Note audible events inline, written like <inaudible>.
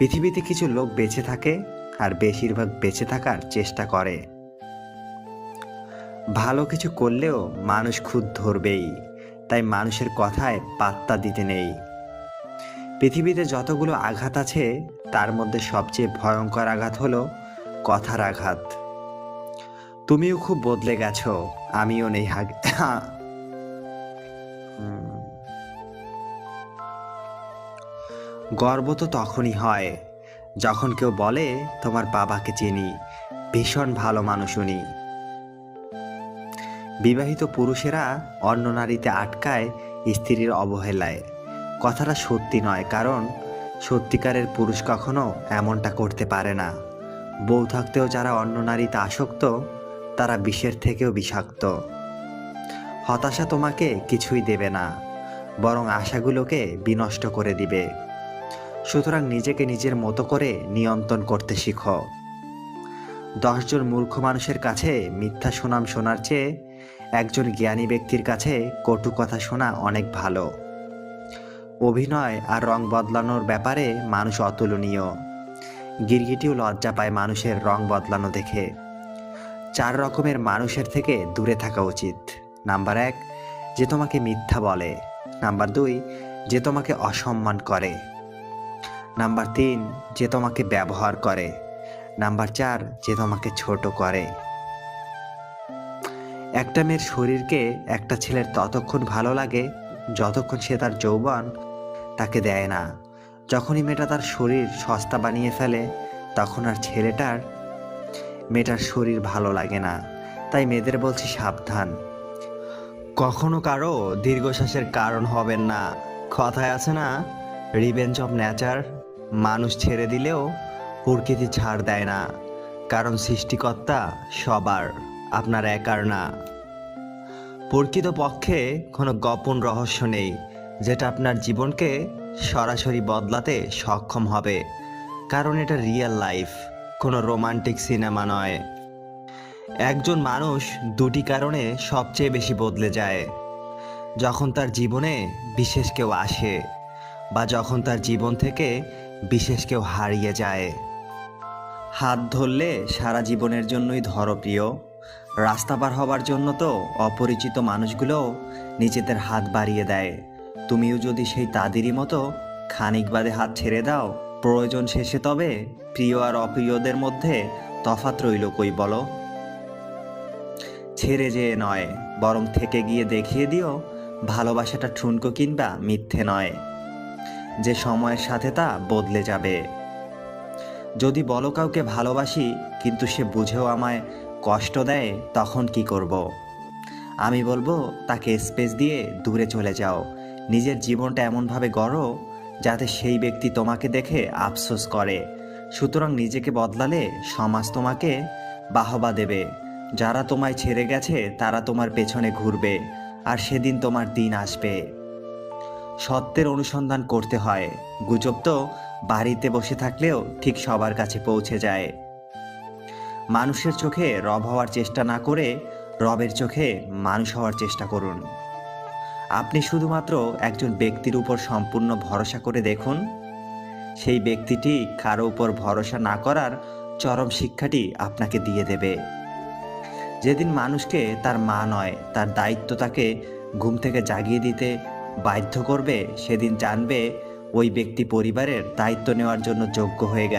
পৃথিবীতে কিছু লোক বেঁচে থাকে আর বেশিরভাগ বেঁচে থাকার চেষ্টা করে। ভালো কিছু করলেও মানুষ খুদ ধরবেই, তাই মানুষের কথায় পাত্তা দিতে নেই। পৃথিবীতে যতগুলো আঘাত আছে, তার মধ্যে সবচেয়ে ভয়ঙ্কর আঘাত হলো কথার আঘাত। তুমিও খুব বদলে গেছো, আমিও নেই হাগ <laughs> গর্ব তো তখনই হয়, যখন কেউ বলে, তোমার বাবাকে চিনি, ভীষণ ভালো মানুষ উনি। বিবাহিত পুরুষেরা অন্য নারীতে আটকায়, স্ত্রীর অবহেলায়। কথাটা সত্যি নয়, কারণ সত্যিকারের পুরুষ কখনো এমনটা করতে পারে না। বউ থাকতেও যারা অন্য নারীতে আসক্ত, তারা বিষের থেকেও বিষাক্ত। হতাশা তোমাকে কিছুই দেবে না, বরং আশাগুলোকে বিনষ্ট করে দিবে। সুতরাং নিজেকে নিজের মতো করে নিয়ন্ত্রণ করতে শিখো। দশজন মূর্খ মানুষের কাছে মিথ্যা সুনাম শোনার চেয়ে একজন জ্ঞানী ব্যক্তির কাছে কটু কথা শোনা অনেক ভালো। অভিনয় আর রং বদলানোর ব্যাপারে মানুষ অতুলনীয়। গিরগিটিও লজ্জা পায় মানুষের রং বদলানো দেখে। চার রকমের মানুষের থেকে দূরে থাকা উচিত। নাম্বার এক, যে তোমাকে মিথ্যা বলে। নাম্বার দুই, যে তোমাকে অসম্মান করে। নাম্বার তিন, যে তোমাকে ব্যবহার করে। নাম্বার চার, যে তোমাকে ছোট করে। একটা মেয়ের শরীরকে একটা ছেলের ততক্ষণ ভালো লাগে, যতক্ষণ সে তার যৌবন তাকে দেয় না। যখনই মেয়েটা তার শরীর সস্তা বানিয়ে ফেলে, তখন আর ছেলেটার, মেয়েটার শরীর ভালো লাগে না। তাই মেয়েদের বলছি সাবধান। কখনো কারও দীর্ঘশ্বাসের কারণ হবেন না। কথায় আছে না রিভেঞ্জ অফ নেচার মানুষ ছেড়ে দিলেও প্রকৃতি ছাড় দেয় না, কারণ সৃষ্টিকর্তা সবার, আপনার একার না। প্রকৃত পক্ষে কোনো গোপন রহস্য নেই, যেটা আপনার জীবনকে সরাসরি বদলাতে সক্ষম হবে, কারণ এটা রিয়েল লাইফ কোনো রোমান্টিক সিনেমা নয়। একজন মানুষ দুটি কারণে সবচেয়ে বেশি বদলে যায়, যখন তার জীবনে বিশেষ কেউ আসে, বা যখন তার জীবন থেকে বিশেষ কেউ হারিয়ে যায়। হাত ধরলে সারা জীবনের জন্যই ধরো প্রিয় রাস্তা পার হবার জন্য তো অপরিচিত মানুষগুলোও নিজেদের হাত বাড়িয়ে দেয়। তুমিও যদি সেই তাদেরই মতো খানিক বাদে হাত ছেড়ে দাও, প্রয়োজন শেষে তবে প্রিয় আর অপ্রিয়দের মধ্যে তফাৎ রইল কই বলো? ছেড়ে যেয়ে নয়, বরং থেকে গিয়ে দেখিয়ে দিও, ভালোবাসাটা ঠুনকো কিংবা মিথ্যে নয়। যে সময়ের সাথে তা বদলে যাবে। যদি বলো কাউকে ভালোবাসি, কিন্তু সে বুঝেও আমায় কষ্ট দেয়, তখন কি করব। আমি বলব, তাকে স্পেস দিয়ে দূরে চলে যাও। নিজের জীবনটা এমনভাবে গড়ো, যাতে সেই ব্যক্তি তোমাকে দেখে আফসোস করে। সুতরাং নিজেকে বদলালে সমাজ তোমাকে বাহবা দেবে। যারা তোমায় ছেড়ে গেছে, তারা তোমার পেছনে ঘুরবে, আর সেদিন তোমার দিন আসবে। সত্যের অনুসন্ধান করতে হয়। গুজব তো বাড়িতে বসে থাকলেও ঠিক সবার কাছে পৌঁছে যায়। মানুষের চোখে রব হওয়ার চেষ্টা না করে রবের চোখে মানুষ হওয়ার চেষ্টা করুন। আপনি শুধুমাত্র একজন ব্যক্তির উপর সম্পূর্ণ ভরসা করে দেখুন। সেই ব্যক্তিটি কারও উপর ভরসা না করার চরম শিক্ষাটি আপনাকে দিয়ে দেবে। যেদিন মানুষকে তার মা নয়, তার দায়িত্ব তাকে ঘুম থেকে জাগিয়ে দিতে বাধ্য করবে সেদিন জানবে ওই ব্যক্তি পরিবারের দায়িত্ব নেওয়ার জন্য যোগ্য হয়ে গেছে